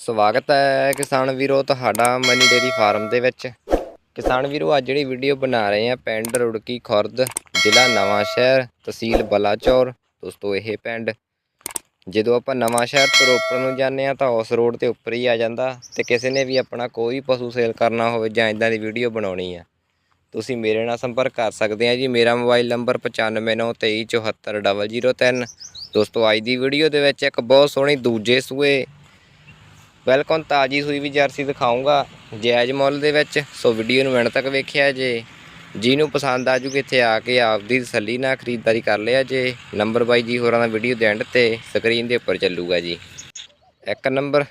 ਸਵਾਗਤ ਹੈ ਕਿਸਾਨ ਵੀਰੋ ਤੁਹਾਡਾ ਮਨੀ ਡੇਰੀ ਫਾਰਮ ਦੇ ਵਿੱਚ। ਕਿਸਾਨ ਵੀਰੋ, ਅੱਜ ਜਿਹੜੀ ਵੀਡੀਓ ਬਣਾ ਰਹੇ ਆ ਪਿੰਡ ਰੁੜਕੀ ਖੁਰਦ, ਜ਼ਿਲ੍ਹਾ ਨਵਾਂ ਸ਼ਹਿਰ, ਤਹਿਸੀਲ ਬਲਾਚੌਰ, ਦੋਸਤੋ ਇਹ ਪਿੰਡ। ਜਦੋਂ ਆਪਾਂ ਨਵਾਂ ਸ਼ਹਿਰ ਤੋਂ ਰੋਪੜ ਨੂੰ ਜਾਂਦੇ ਆ ਤਾਂ ਉਸ ਰੋਡ ਤੇ ਉੱਪਰ ਹੀ ਆ ਜਾਂਦਾ ਤੇ ਕਿਸੇ ਨੇ ਵੀ ਆਪਣਾ ਕੋਈ ਪਸ਼ੂ ਸੇਲ ਕਰਨਾ ਹੋਵੇ ਜਾਂ ਇਦਾਂ ਦੀ ਵੀਡੀਓ ਬਣਾਉਣੀ ਆ। ਤੁਸੀਂ ਮੇਰੇ ਨਾਲ ਸੰਪਰਕ ਕਰ ਸਕਦੇ ਆ ਜੀ। ਮੇਰਾ ਮੋਬਾਈਲ ਨੰਬਰ 9593247003 ਦੋਸਤੋ, ਅੱਜ ਦੀ ਵੀਡੀਓ ਦੇ ਵਿੱਚ ਇੱਕ ਬਹੁਤ ਸੋਹਣੀ ਦੂਜੇ ਸੂਏ ਵੈਲਕਮ ਤਾਜੀ ਸੂਈ ਵੀ ਜਰਸੀ ਦਿਖਾਉਂਗਾ ਜਾਇਜ਼ ਮੁੱਲ ਦੇ ਵਿੱਚ, ਸੋ ਵੀਡੀਓ ਨੂੰ ਐਂਡ ਤੱਕ ਵੇਖਿਆ ਜੇ। ਜਿਹਨੂੰ ਪਸੰਦ ਆ ਜੂ ਇੱਥੇ ਆ ਕੇ ਆਪਦੀ ਤਸੱਲੀ ਨਾਲ ਖਰੀਦਦਾਰੀ ਕਰ ਲਿਆ ਜੇ। ਨੰਬਰ ਬਾਈ ਜੀ ਹੋਰਾਂ ਦਾ ਵੀਡੀਓ ਦੇ ਐਂਡ ਤੇ, ਸਕਰੀਨ ਦੇ ਉੱਪਰ ਚੱਲੂਗਾ ਜੀ। ਇੱਕ ਨੰਬਰ,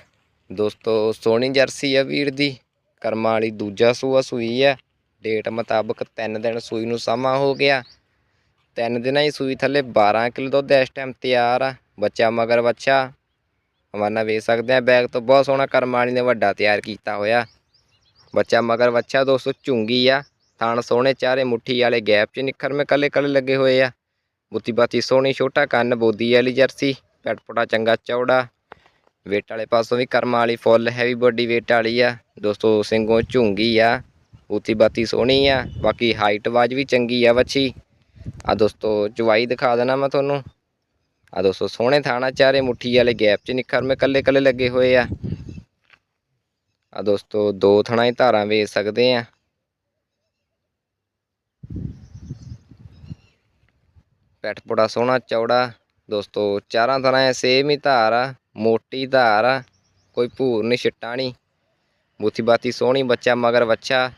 ਦੋਸਤੋ, ਸੋਹਣੀ ਜਰਸੀ ਆ ਵੀਰ ਦੀ। ਕਰਮਾਂ ਵਾਲੀ ਦੂਜਾ ਸੂਆ ਸੂਈ ਆ। ਡੇਟ ਮੁਤਾਬਕ 3 ਦਿਨ ਸੂਈ ਨੂੰ ਸਮਾਂ ਹੋ ਗਿਆ। ਤਿੰਨ ਦਿਨਾਂ ਹੀ ਸੂਈ ਥੱਲੇ 12 ਕਿਲੋ ਦੁੱਧ ਇਸ ਟਾਈਮ ਤਿਆਰ ਆ। ਬੱਚਾ ਮਗਰ ਬੱਚਾ। ਹਵਾਨਾ ਵੇਚ ਸਕਦੇ ਆ ਬੈਗ ਤੋਂ ਬਹੁਤ ਸੋਹਣਾ ਕਰਮਾਲੀ ਨੇ ਵੱਡਾ ਤਿਆਰ ਕੀਤਾ ਹੋਇਆ। ਬੱਚਾ ਮਗਰ ਬੱਚਾ ਦੋਸਤੋ ਝੁੰਗੀ ਆ। ਥਾਣ ਸੋਹਣੇ ਚਾਰੇ ਮੁੱਠੀ ਵਾਲੇ ਗੈਪ 'ਚ ਨਿੱਖਰ ਮੇ ਕੱਲੇ ਕੱਲੇ ਲੱਗੇ ਹੋਏ ਆ। ਬੁੱਤੀ ਬਾਤੀ ਸੋਹਣੀ ਛੋਟਾ ਕੰਨ, ਬੋਦੀ ਵਾਲੀ ਜਰਸੀ ਪੈਟਪਟਾ ਚੰਗਾ ਚੌੜਾ। ਵੇਟ ਵਾਲੇ ਪਾਸੋਂ ਵੀ ਕਰਮਾਂ ਵਾਲੀ ਫੁੱਲ ਹੈਵੀ ਬੋਡੀ ਵੇਟ ਵਾਲੀ ਆ। ਦੋਸਤੋ ਸਿੰਘੋਂ ਝੁੰਗੀ ਆ। ਬੁੱਤੀ ਬਾਤੀ ਸੋਹਣੀ ਆ। ਬਾਕੀ ਹਾਈਟ ਵਾਜ ਵੀ ਚੰਗੀ ਆ ਵੱਛੀ। ਆ ਦੋਸਤੋ ਚਵਾਈ ਦਿਖਾ ਦੇਣਾ ਮੈਂ ਤੁਹਾਨੂੰ। ਆ ਦੋਸਤੋ, ਸੋਹਣੇ ਥਾਣਾ ਚਾਰੇ ਮੁੱਠੀ ਵਾਲੇ ਗੈਪ 'ਚ ਨਿੱਖਰ ਮੇ ਕੱਲੇ ਕੱਲੇ ਲੱਗੇ ਹੋਏ ਆ। ਆ ਦੋਸਤੋ, ਦੋ ਥਣਾ ਹੀ ਧਾਰਾਂ ਵੇਚ ਸਕਦੇ ਆ। ਪੈਟ ਪੋੜਾ ਸੋਹਣਾ ਚੌੜਾ, ਦੋਸਤੋ, ਚਾਰਾਂ ਤਰ੍ਹਾਂ ਸੇਮ ਹੀ ਧਾਰ ਆ, ਮੋਟੀ ਧਾਰ ਆ, ਕੋਈ ਭੂਰ ਨਹੀਂ ਛਿੱਟਾ ਨਹੀਂ ਬੂਥੀ ਬਾਤੀ ਸੋਹਣੀ, ਬੱਚਾ ਮਗਰ ਬੱਚਾ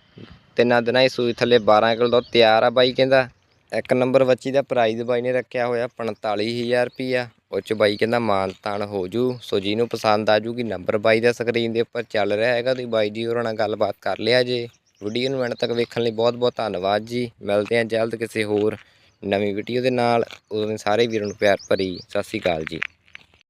ਤਿੰਨਾਂ ਦਿਨਾਂ ਹੀ ਸੂਈ ਥੱਲੇ 12 ਕਿਲੋ ਦੁੱਧ ਤਿਆਰ ਆ ਬਾਈ ਕਹਿੰਦਾ। ਇੱਕ ਨੰਬਰ ਬੱਚੀ ਦਾ ਪ੍ਰਾਈਜ਼ ਬਾਈ ਨੇ ਰੱਖਿਆ ਹੋਇਆ 45000 ਰੁਪਿਆ ਉਹ ਚ ਬਾਈ ਕਹਿੰਦਾ ਮਾਨ ਤਾਨ ਹੋ ਜੂ। ਸੋ ਜਿਹਨੂੰ ਪਸੰਦ ਆ ਜੂਗੀ ਨੰਬਰ ਬਾਈ ਦਾ ਸਕਰੀਨ ਦੇ ਉੱਪਰ ਚੱਲ ਰਿਹਾ ਹੈਗਾ। ਤੁਸੀਂ ਬਾਈ ਜੀ ਹੋਰਾਂ ਨਾਲ ਗੱਲਬਾਤ ਕਰ ਲਿਆ ਜੇ। ਵੀਡੀਓ ਨੂੰ ਐਂਡ ਤੱਕ ਵੇਖਣ ਲਈ ਬਹੁਤ ਬਹੁਤ ਧੰਨਵਾਦ ਜੀ। ਮਿਲਦੇ ਹਾਂ ਜਲਦ ਕਿਸੇ ਹੋਰ ਨਵੀਂ ਵੀਡੀਓ ਦੇ ਨਾਲ। ਉਦੋਂ ਸਾਰੇ ਵੀਰਾਂ ਨੂੰ ਪਿਆਰ ਭਰੀ ਸਤਿ ਸ਼੍ਰੀ ਅਕਾਲ ਜੀ।